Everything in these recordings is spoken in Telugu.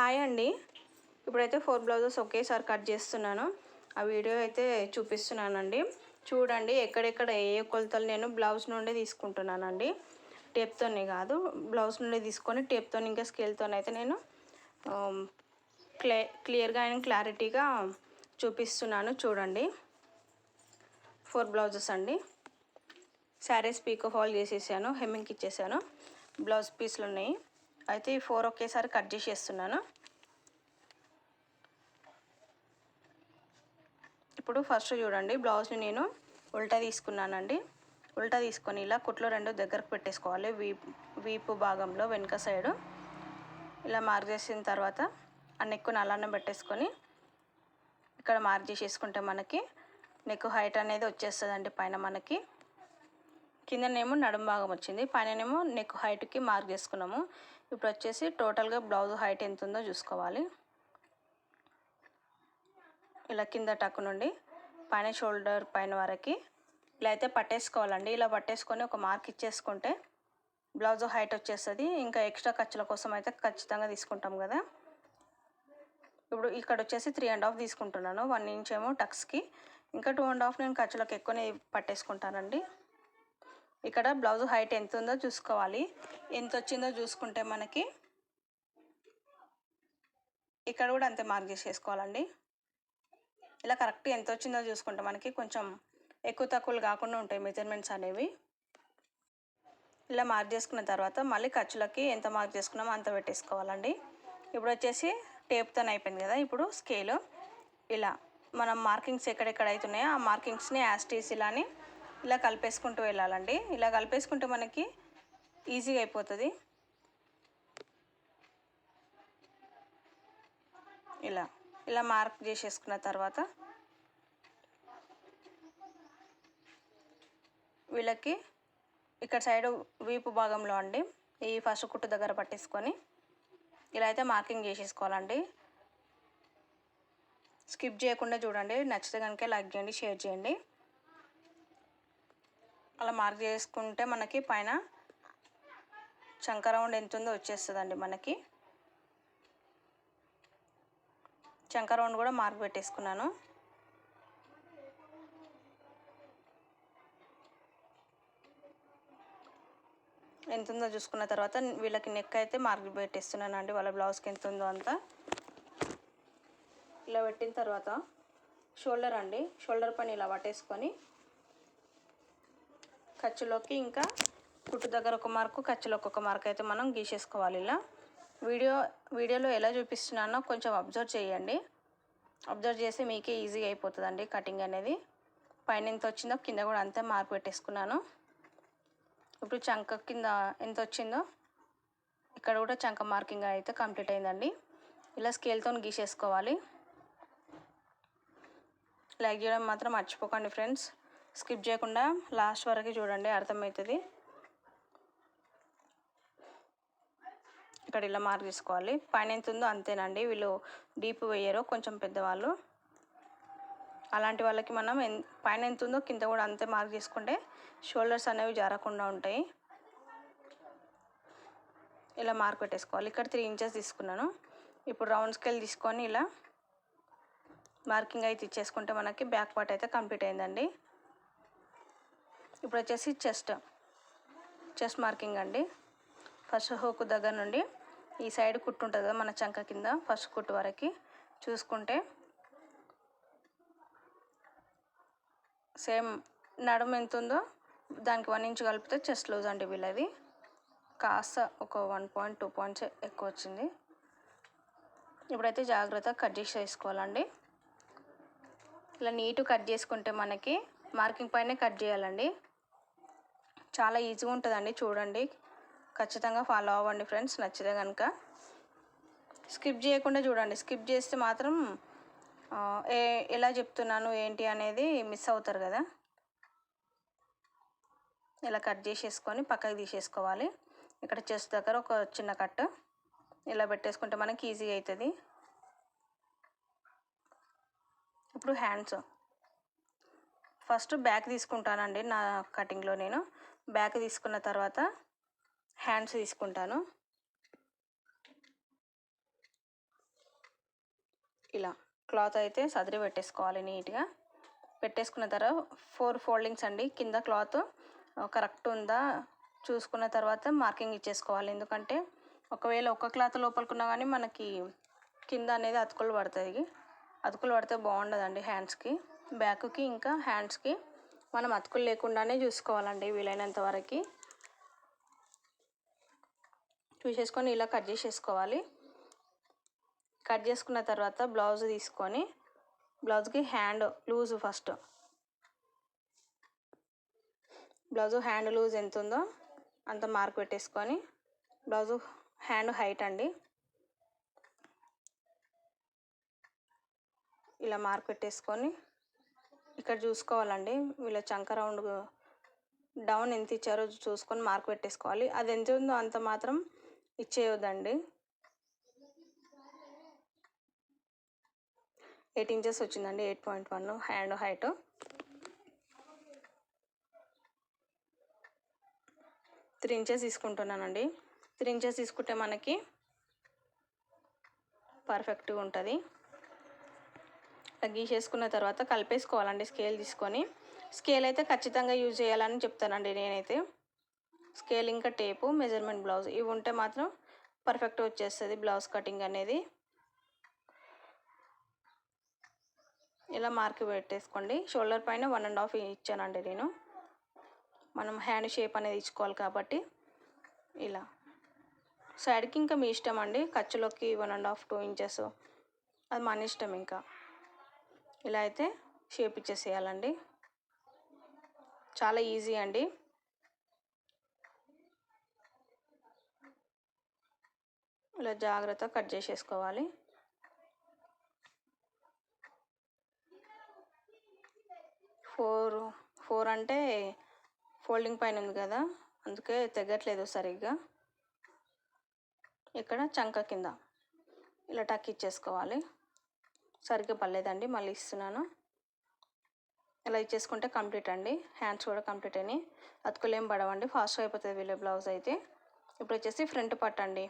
హాయ్ అండి. ఇప్పుడైతే ఫోర్ బ్లౌజెస్ ఒకేసారి కట్ చేస్తున్నాను. ఆ వీడియో అయితే చూపిస్తున్నానండి. చూడండి ఎక్కడెక్కడ ఏ ఏ కొలతలు నేను బ్లౌజ్ నుండి తీసుకుంటున్నానండి. టేప్తోనే కాదు బ్లౌజ్ నుండి తీసుకొని టేప్తో ఇంకా స్కేల్తో అయితే నేను క్లే క్లియర్గా అండ్ క్లారిటీగా చూపిస్తున్నాను. చూడండి. ఫోర్ బ్లౌజెస్ అండి. శారీస్ పీకో ఫాల్ చేసేసాను హెమ్మింగ్కి ఇచ్చేసాను. బ్లౌజ్ పీస్లు ఉన్నాయి అయితే ఈ ఫోర్ ఒకేసారి కట్ చేసేస్తున్నాను ఇప్పుడు ఫస్ట్ చూడండి బ్లౌజ్ని నేను ఉల్టా తీసుకున్నానండి. ఉల్టా తీసుకొని ఇలా కుట్లు రెండు దగ్గరకు పెట్టేసుకోవాలి వీపు వీపు భాగంలో వెనుక సైడు. ఇలా మార్క్ చేసిన తర్వాత ఆ నెక్కును అలానే పెట్టేసుకొని ఇక్కడ మార్క్ చేసేసుకుంటే మనకి నెక్ హైట్ అనేది వచ్చేస్తుందండి పైన మనకి. కిందనేమో నడుము భాగం వచ్చింది పైననేమో నెక్ హైట్కి మార్క్ చేసుకున్నాము. ఇప్పుడు వచ్చేసి టోటల్గా బ్లౌజ్ హైట్ ఎంత ఉందో చూసుకోవాలి. ఇలా కింద టక్కు నుండి పైన షోల్డర్ పైన వరకు. ఇలా అయితే పట్టేసుకోవాలండి. ఇలా పట్టేసుకొని ఒక మార్క్ ఇచ్చేసుకుంటే బ్లౌజ్ హైట్ వచ్చేస్తుంది. ఇంకా ఎక్స్ట్రా ఖర్చుల కోసం అయితే ఖచ్చితంగా తీసుకుంటాం కదా. ఇప్పుడు ఇక్కడ వచ్చేసి త్రీ అండ్ హాఫ్ తీసుకుంటున్నాను. వన్ ఇంచ్ ఏమో టక్స్కి. ఇంకా టూ అండ్ హాఫ్ నేను ఖర్చులకు ఎక్కువనే పట్టేసుకుంటానండి. ఇక్కడ బ్లౌజ్ హైట్ ఎంత ఉందో చూసుకోవాలి. ఎంత వచ్చిందో చూసుకుంటే మనకి ఇక్కడ కూడా అంతే మార్క్ చేసేసుకోవాలండి. ఇలా కరెక్ట్ ఎంత వచ్చిందో చూసుకుంటే మనకి కొంచెం ఎక్కువ తక్కువలు కాకుండా ఉంటాయి మెజర్మెంట్స్ అనేవి. ఇలా మార్క్ చేసుకున్న తర్వాత మళ్ళీ ఖర్చులకి ఎంత మార్క్ చేసుకున్నామో అంత పెట్టేసుకోవాలండి. ఇప్పుడు వచ్చేసి టేప్తో అయిపోయింది కదా ఇప్పుడు స్కేలు. ఇలా మనం మార్కింగ్స్ ఎక్కడెక్కడ అవుతున్నాయో ఆ మార్కింగ్స్ని యాస్టీస్ ఇలాని ఇలా కలిపేసుకుంటూ వెళ్ళాలండి. ఇలా కలిపేసుకుంటే మనకి ఈజీగా అయిపోతుంది. ఇలా ఇలా మార్క్ చేసేసుకున్న తర్వాత వీళ్ళకి ఇక్కడ సైడ్ వీపు భాగంలో అండి ఈ ఫస్ట్ కుట్టు దగ్గర పట్టేసుకొని ఇలా అయితే మార్కింగ్ చేసేసుకోవాలండి. స్కిప్ చేయకుండా చూడండి. నచ్చితే కనుక లైక్ చేయండి షేర్ చేయండి. అలా మార్క్ చేసుకుంటే మనకి పైన చంక రౌండ్ ఎంత ఉందో వచ్చేస్తుందండి మనకి. చంక రౌండ్ కూడా మార్క్ పెట్టేసుకున్నాను. ఎంత ఉందో చూసుకున్న తర్వాత వీళ్ళకి నెక్ అయితే మార్క్ పెట్టేస్తున్నాను అండి వాళ్ళ బ్లౌజ్కి ఎంత ఉందో అంతా. ఇలా పెట్టిన తర్వాత షోల్డర్ అండి. షోల్డర్ పని ఇలా పట్టేసుకొని ఖర్చులోకి ఇంకా కుట్టు దగ్గర ఒక మార్కు ఖర్చులోకి ఒక మార్క్ అయితే మనం గీసేసుకోవాలి ఇలా. వీడియో వీడియోలో ఎలా చూపిస్తున్నానో కొంచెం అబ్జర్వ్ చేయండి. అబ్జర్వ్ చేస్తే మీకే ఈజీగా అయిపోతుందండి కటింగ్ అనేది. పైన ఎంత వచ్చిందో కింద కూడా అంతే మార్క్ పెట్టేసుకున్నాను. ఇప్పుడు చంక కింద ఎంత వచ్చిందో ఇక్కడ కూడా చంక మార్కింగ్ అయితే కంప్లీట్ అయిందండి. ఇలా స్కేల్తో గీసేసుకోవాలి. లైక్ చేయడం మాత్రం మర్చిపోకండి ఫ్రెండ్స్. స్కిప్ చేయకుండా లాస్ట్ వరకు చూడండి అర్థమవుతుంది. ఇక్కడ ఇలా మార్క్ తీసుకోవాలి పైన ఎంత ఉందో అంతేనండి. వీళ్ళు డీప్ వేయరు కొంచెం పెద్దవాళ్ళు. అలాంటి వాళ్ళకి మనం పైన ఎంత ఉందో కింద కూడా అంతే మార్క్ తీసుకుంటే షోల్డర్స్ అనేవి జారకుండా ఉంటాయి. ఇలా మార్క్ పెట్టేసుకోవాలి. ఇక్కడ త్రీ ఇంచెస్ తీసుకున్నాను. ఇప్పుడు రౌండ్ స్కేల్ తీసుకొని ఇలా మార్కింగ్ అయితే ఇచ్చేసుకుంటే మనకి బ్యాక్ పార్ట్ అయితే కంప్లీట్ అయిందండి. ఇప్పుడు వచ్చేసి చెస్ట్. చెస్ట్ మార్కింగ్ అండి. ఫస్ట్ హోకు దగ్గర నుండి ఈ సైడ్ కుట్టు ఉంటుంది కదా మన చంక కింద ఫస్ట్ కుట్టు వరకు చూసుకుంటే సేమ్ నడుము ఎంత ఉందో దానికి వన్ ఇంచ్ కలిపితే చెస్ట్ లూజ్ అండి వీళ్ళది. కాస్త ఒక వన్ పాయింట్ టూ పాయింట్స్ ఎక్కువ వచ్చింది. ఇప్పుడైతే జాగ్రత్తగా కట్ చేసి వేసుకోవాలండి. ఇలా నీటు కట్ చేసుకుంటే మనకి మార్కింగ్ పైనే కట్ చేయాలండి. చాలా ఈజీగా ఉంటుందండి చూడండి. ఖచ్చితంగా ఫాలో అవ్వండి ఫ్రెండ్స్ నచ్చితే కనుక స్కిప్ చేయకుండా చూడండి. స్కిప్ చేస్తే మాత్రం ఏ ఎలా చెప్తున్నాను ఏంటి అనేది మిస్ అవుతారు కదా. ఇలా కట్ చేసేసుకొని పక్కకి తీసేసుకోవాలి. ఇక్కడ చెస్ట్ దగ్గర ఒక చిన్న కట్ ఇలా పెట్టేసుకుంటే మనకి ఈజీగా అవుతుంది. ఇప్పుడు హ్యాండ్స్ ఫస్ట్ బ్యాక్ తీసుకుంటానండి నా కటింగ్లో నేను. బ్యాక్ తీసుకున్న తర్వాత హ్యాండ్స్ తీసుకుంటాను. ఇలా క్లాత్ అయితే సదిరి పెట్టేసుకోవాలి నీట్గా. పెట్టేసుకున్న తర్వాత ఫోర్ ఫోల్డింగ్స్ అండి. కింద క్లాత్ కరెక్ట్ ఉందా? చూసుకున్న తర్వాత మార్కింగ్ ఇచ్చేసుకోవాలి. ఎందుకంటే ఒకవేళ ఒక క్లాత్ లోపలికున్నా కానీ మనకి కింద అనేది అతుకులు పడుతుంది అతుకులు పడితే బాగుండదండి హ్యాండ్స్కి. బ్యాక్కి ఇంకా హ్యాండ్స్కి మనం అతుకులు లేకుండానే చూసుకోవాలండి వీలైనంత వరకు. చూసేసుకొని ఇలా కట్ చేసేసుకోవాలి. కట్ చేసుకున్న తర్వాత బ్లౌజ్ తీసుకొని బ్లౌజ్కి hand loose first. Blouse hand loose ఎంత ఉందో అంత మార్క్ పెట్టేసుకొని బ్లౌజు హ్యాండ్ హైట్ అండి. ఇలా మార్క్ పెట్టేసుకొని ఇక్కడ చూసుకోవాలండి. వీళ్ళ చంక రౌండ్ డౌన్ ఎంత ఇచ్చారో చూసుకొని మార్క్ పెట్టేసుకోవాలి. అది ఎంత ఉందో అంత మాత్రం ఇచ్చేయొద్దండి. ఎయిట్ ఇంచెస్ వచ్చిందండి. Eight point one hand height. Three inches తీసుకుంటున్నానండి. త్రీ ఇంచెస్ తీసుకుంటే మనకి పర్ఫెక్ట్గా ఉంటుంది. గీసేసుకున్న తర్వాత కలిపేసుకోవాలండి స్కేల్ తీసుకొని. స్కేల్ అయితే ఖచ్చితంగా యూజ్ చేయాలని చెప్తానండి నేనైతే. స్కేల్ ఇంకా టేపు మెజర్మెంట్ బ్లౌజ్ ఇవి ఉంటే మాత్రం పర్ఫెక్ట్ వచ్చేస్తుంది బ్లౌజ్ కటింగ్ అనేది. ఇలా మార్క్ పెట్టేసుకోండి. షోల్డర్ పైన వన్ అండ్ హాఫ్ ఇచ్చానండి నేను. మనం హ్యాండ్ షేప్ అనేది ఇచ్చుకోవాలి కాబట్టి ఇలా. సైడ్కి ఇంకా మీ ఇష్టం అండి. ఖర్చులోకి one and half two inches. అది మన ఇష్టం ఇంకా. ఇలా అయితే షేప్ ఇచ్చేసేయాలండి. చాలా ఈజీ అండి. ఇలా జాగ్రత్తగా కట్ చేసేసుకోవాలి. ఫోర్ ఫోర్ అంటే ఫోల్డింగ్ పైన ఉంది కదా అందుకే తెగట్లేదు సరిగ్గా. ఇక్కడ చంక కింద ఇలా టక్ ఇచ్చేసుకోవాలి. సరిగ్గా పర్లేదండి మళ్ళీ ఇస్తున్నాను. ఇలా ఇచ్చేసుకుంటే కంప్లీట్ అండి. హ్యాండ్స్ కూడా కంప్లీట్ అయినాయి. అతుకులేం పడవండి. ఫాస్ట్గా అయిపోతుంది వీళ్ళ బ్లౌజ్ అయితే. ఇప్పుడు వచ్చేసి ఫ్రంట్ పార్ట్ అండి.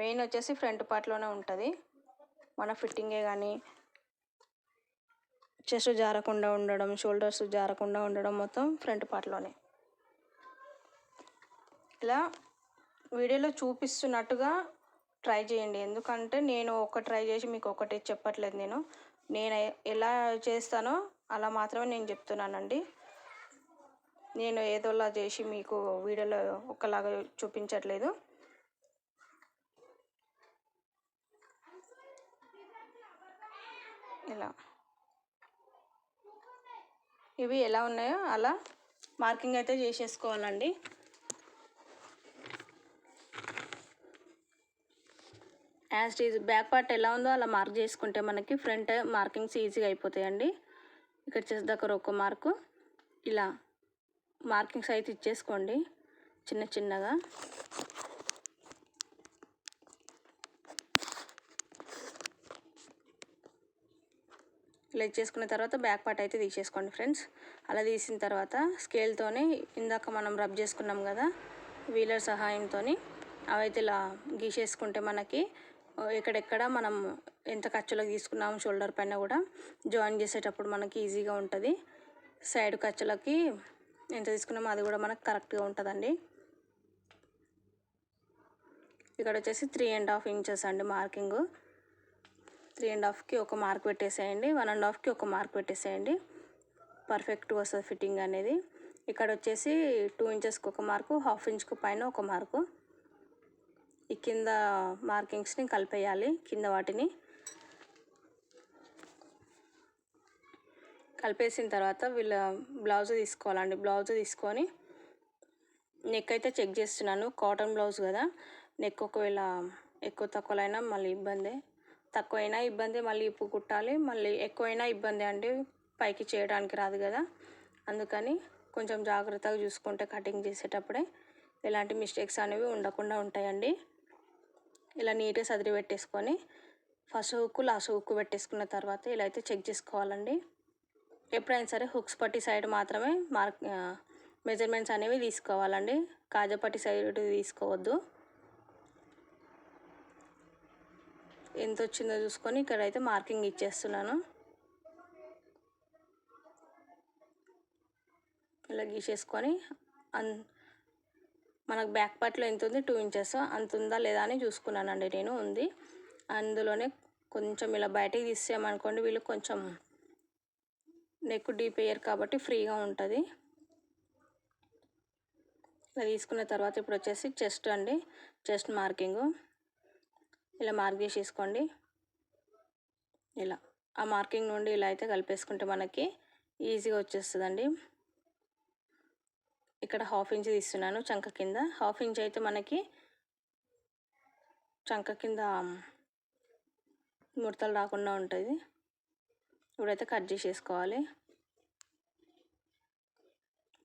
మెయిన్ వచ్చేసి ఫ్రంట్ పార్ట్లోనే ఉంటుంది. మన ఫిట్టింగే కానీ చెస్ట్ జారకుండా ఉండడం షోల్డర్స్ జారకుండా ఉండడం మొత్తం ఫ్రంట్ పార్ట్లోనే. ఇలా వీడియోలో చూపిస్తున్నట్టుగా ట్రై చేయండి. ఎందుకంటే నేను ఒక ట్రై చేసి మీకు ఒకటి చెప్పట్లేదు నేను. నేను ఎలా చేస్తానో అలా మాత్రమే నేను చెప్తున్నానండి. నేను ఏదోలా చేసి మీకు వీడియోలో ఒకలాగా చూపించట్లేదు. ఇలా. ఇవి ఎలా ఉన్నాయో అలా మార్కింగ్ అయితే చేసేసుకోవాలండి. యాజ్ ఈజ్ బ్యాక్ పార్ట్ ఎలా ఉందో అలా మార్క్ చేసుకుంటే మనకి ఫ్రంట్ మార్కింగ్స్ ఈజీగా అయిపోతాయండి. ఇక్కడ చేసి దగ్గర ఒక మార్కు ఇలా మార్కింగ్స్ అయితే ఇచ్చేసుకోండి చిన్న చిన్నగా. ఇలా ఇచ్చేసుకున్న తర్వాత బ్యాక్ పార్ట్ అయితే తీసేసుకోండి ఫ్రెండ్స్ అలా తీసిన తర్వాత స్కేల్తోనే ఇందాక మనం రబ్ చేసుకున్నాం కదా వీలర్ సహాయంతో అవైతే ఇలా గీసేసుకుంటే మనకి ఎక్కడెక్కడ మనం ఎంత ఖర్చులకు తీసుకున్నాము షోల్డర్ పైన కూడా జాయిన్ చేసేటప్పుడు మనకి ఈజీగా ఉంటుంది. సైడ్ ఖర్చులకి ఎంత తీసుకున్నామో అది కూడా మనకు కరెక్ట్గా ఉంటుందండి. ఇక్కడ వచ్చేసి త్రీ అండ్ హాఫ్ ఇంచెస్ అండి మార్కింగ్. త్రీ అండ్ హాఫ్కి ఒక మార్క్ పెట్టేసేయండి. వన్ అండ్ హాఫ్కి ఒక మార్క్ పెట్టేసేయండి. పర్ఫెక్ట్ వస్తుంది ఫిట్టింగ్ అనేది. ఇక్కడ వచ్చేసి టూ ఇంచెస్కి ఒక మార్కు హాఫ్ ఇంచ్కి పైన ఒక మార్కు. ఈ కింద మార్కింగ్స్ని కలిపేయాలి కింద వాటిని. కలిపేసిన తర్వాత వీళ్ళ బ్లౌజ్ తీసుకోవాలండి. బ్లౌజ్ తీసుకొని నెక్ అయితే చెక్ చేస్తున్నాను. కాటన్ బ్లౌజ్ కదా. నెక్ ఒకవేళ ఎక్కువ తక్కువలైనా మళ్ళీ ఇబ్బందే. తక్కువైనా ఇబ్బంది మళ్ళీ ఇప్పు కుట్టాలి. మళ్ళీ ఎక్కువైనా ఇబ్బంది అండి. పైకి చేయడానికి రాదు కదా. అందుకని కొంచెం జాగ్రత్తగా చూసుకుంటే కటింగ్ చేసేటప్పుడే ఎలాంటి మిస్టేక్స్ అనేవి ఉండకుండా ఉంటాయండి. ఇలా నీట్గా సదిరి పెట్టేసుకొని ఫస్ట్ హుక్ లాస్ట్ హుక్ పెట్టేసుకున్న తర్వాత ఇలా అయితే చెక్ చేసుకోవాలండి. ఎప్పుడైనా సరే హుక్స్ పట్టి సైడ్ మాత్రమే మార్క్ మెజర్మెంట్స్ అనేవి తీసుకోవాలండి. కాజపట్టి సైడ్ తీసుకోవద్దు. ఎంత వచ్చిందో చూసుకొని ఇక్కడైతే మార్కింగ్ ఇచ్చేస్తున్నాను. ఇలా గీసేసుకొని అన్ మనకు బ్యాక్ పార్ట్లో ఎంత ఉంది? Two inches. అంత ఉందా లేదా అని చూసుకున్నానండి నేను. ఉంది. అందులోనే కొంచెం ఇలా బయటికి తీసేయమనుకోండి వీళ్ళు కొంచెం నెక్ డీప్ వేయరు కాబట్టి ఫ్రీగా ఉంటుంది. ఇలా తీసుకున్న తర్వాత ఇప్పుడు వచ్చేసి చెస్ట్ అండి. చెస్ట్ మార్కింగ్ ఇలా మార్క్ చేసేసుకోండి. ఇలా. ఆ మార్కింగ్ నుండి ఇలా అయితే కలిపేసుకుంటే మనకి ఈజీగా వచ్చేస్తుందండి. ఇక్కడ హాఫ్ ఇంచ్ తీస్తున్నాను చంక కింద. హాఫ్ ఇంచ్ అయితే మనకి చంక కింద ముడతలు రాకుండా ఉంటుంది. ఇప్పుడైతే కట్ చేసేసుకోవాలి.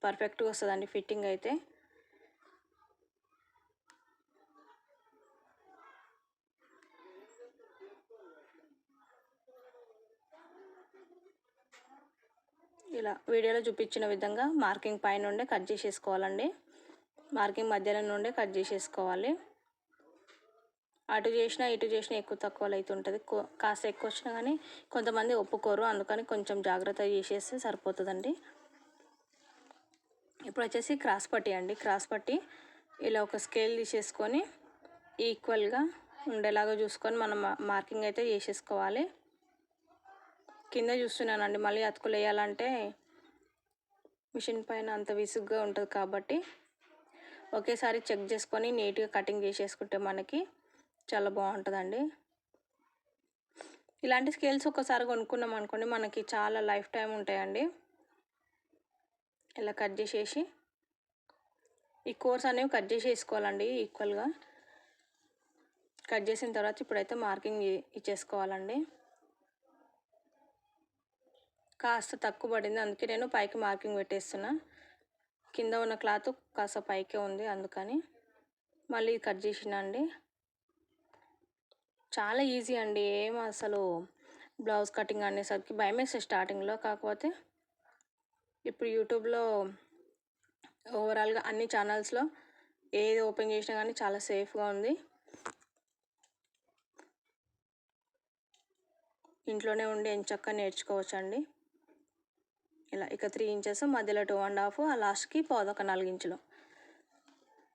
పర్ఫెక్ట్గా వస్తుందండి ఫిట్టింగ్ అయితే. ఇలా వీడియోలో చూపించిన విధంగా మార్కింగ్ పైన నుండే కట్ చేసేసుకోవాలండి. మార్కింగ్ మధ్యలో నుండే కట్ చేసేసుకోవాలి. అటు చేసినా ఇటు చేసినా ఎక్కువ తక్కువలు అవుతుంటుంది కాస్త ఎక్కువ వచ్చినా కానీ కొంతమంది ఒప్పుకోరు. అందుకని కొంచెం జాగ్రత్త చేసేస్తే సరిపోతుందండి. ఇప్పుడు వచ్చేసి క్రాస్ పట్టి అండి. క్రాస్ పట్టి ఇలా ఒక స్కేల్ తీసేసుకొని ఈక్వల్గా ఉండేలాగా చూసుకొని మనం మార్కింగ్ అయితే చేసేసుకోవాలి. కింద చూస్తున్నానండి. మళ్ళీ అతుకులు వేయాలంటే మిషన్ పైన అంత విసుగ్గా ఉంటుంది కాబట్టి ఒకేసారి చెక్ చేసుకొని నీట్గా కటింగ్ చేసేసుకుంటే మనకి చాలా బాగుంటుందండి. ఇలాంటి స్కేల్స్ ఒకసారి కొనుక్కున్నాం అనుకోండి మనకి చాలా లైఫ్ టైం ఉంటాయండి. ఇలా కట్ చేసేసి ఈ కోర్స్ అనేవి కట్ చేసేసుకోవాలండి ఈక్వల్గా. కట్ చేసిన తర్వాత ఇప్పుడైతే మార్కింగ్ ఇచ్చేసుకోవాలండి. కాస్త తక్కువ పడింది. అందుకే నేను పైకి మార్కింగ్ పెట్టేస్తున్నా. కింద ఉన్న క్లాత్ కాస్త పైకే ఉంది అందుకని. మళ్ళీ కట్ చేసిన అండి చాలా ఈజీ అండి. ఏం అసలు బ్లౌజ్ కటింగ్ అనేసరికి భయం వేస్తే స్టార్టింగ్లో. కాకపోతే ఇప్పుడు యూట్యూబ్లో ఓవరాల్గా అన్ని ఛానల్స్లో ఏది ఓపెన్ చేసినా కానీ చాలా సేఫ్గా ఉంది. ఇంట్లోనే ఉండి ఎంచక్క నేర్చుకోవచ్చు అండి ఇలా ఇక త్రీ ఇంచెస్ మధ్యలో టూ అండ్ హాఫ్ ఆ లాస్ట్కి పాదొక నాలుగు ఇంచులు.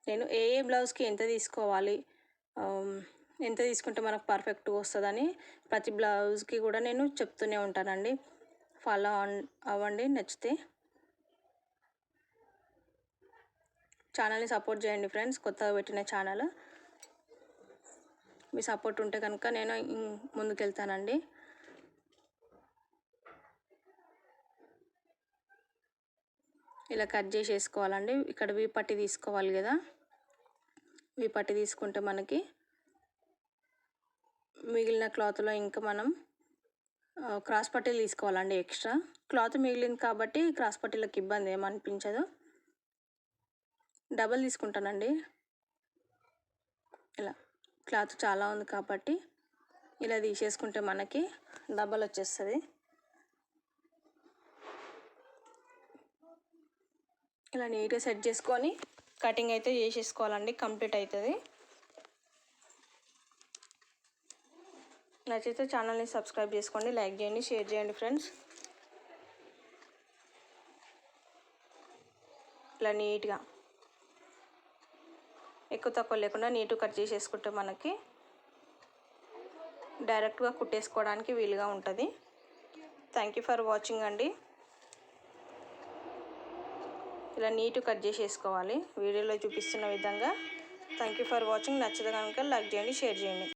నేను ఏ ఏ బ్లౌజ్కి ఎంత తీసుకోవాలి ఎంత తీసుకుంటే మనకు పర్ఫెక్ట్గా వస్తుందని ప్రతి బ్లౌజ్కి కూడా నేను చెప్తూనే ఉంటానండి. ఫాలో అవ్వండి నచ్చితే. ఛానల్ని సపోర్ట్ చేయండి ఫ్రెండ్స్ కొత్తగా పెట్టిన ఛానల్ మీ సపోర్ట్ ఉంటే కనుక నేను ముందుకెళ్తానండి. ఇలా కట్ చేసేసుకోవాలండి. ఇక్కడ వి పట్టి తీసుకోవాలి కదా. వి పట్టి తీసుకుంటే మనకి మిగిలిన క్లాత్లో ఇంకా మనం క్రాస్ పట్టీలు తీసుకోవాలండి ఎక్స్ట్రా. క్లాత్ మిగిలింది కాబట్టి క్రాస్ పట్టీలకు ఇబ్బంది ఏమనిపించదు. డబల్ తీసుకుంటానండి. ఇలా క్లాత్ చాలా ఉంది కాబట్టి ఇలా తీసేసుకుంటే మనకి డబల్ వచ్చేస్తుంది. ఇలా నీట్గా సెట్ చేసుకొని కటింగ్ అయితే చేసేసుకోవాలండి కంప్లీట్ అవుతుంది. నచ్చితే ఛానల్ని సబ్స్క్రైబ్ చేసుకోండి లైక్ చేయండి షేర్ చేయండి ఫ్రెండ్స్. ఇలా నీట్గా. ఎక్కువ తక్కువ లేకుండా నీట్గా కట్ చేసేసుకుంటే మనకి డైరెక్ట్గా కుట్టేసుకోవడానికి వీలుగా ఉంటుంది. థ్యాంక్ యూ ఫర్ వాచింగ్ అండి. ఇలా నీట్ కట్ చేసేసుకోవాలి. వీడియోలో చూపిస్తున్న విధంగా. థ్యాంక్ యూ ఫర్ వాచింగ్ నచ్చదు కనుక లైక్ చేయండి షేర్ చేయండి.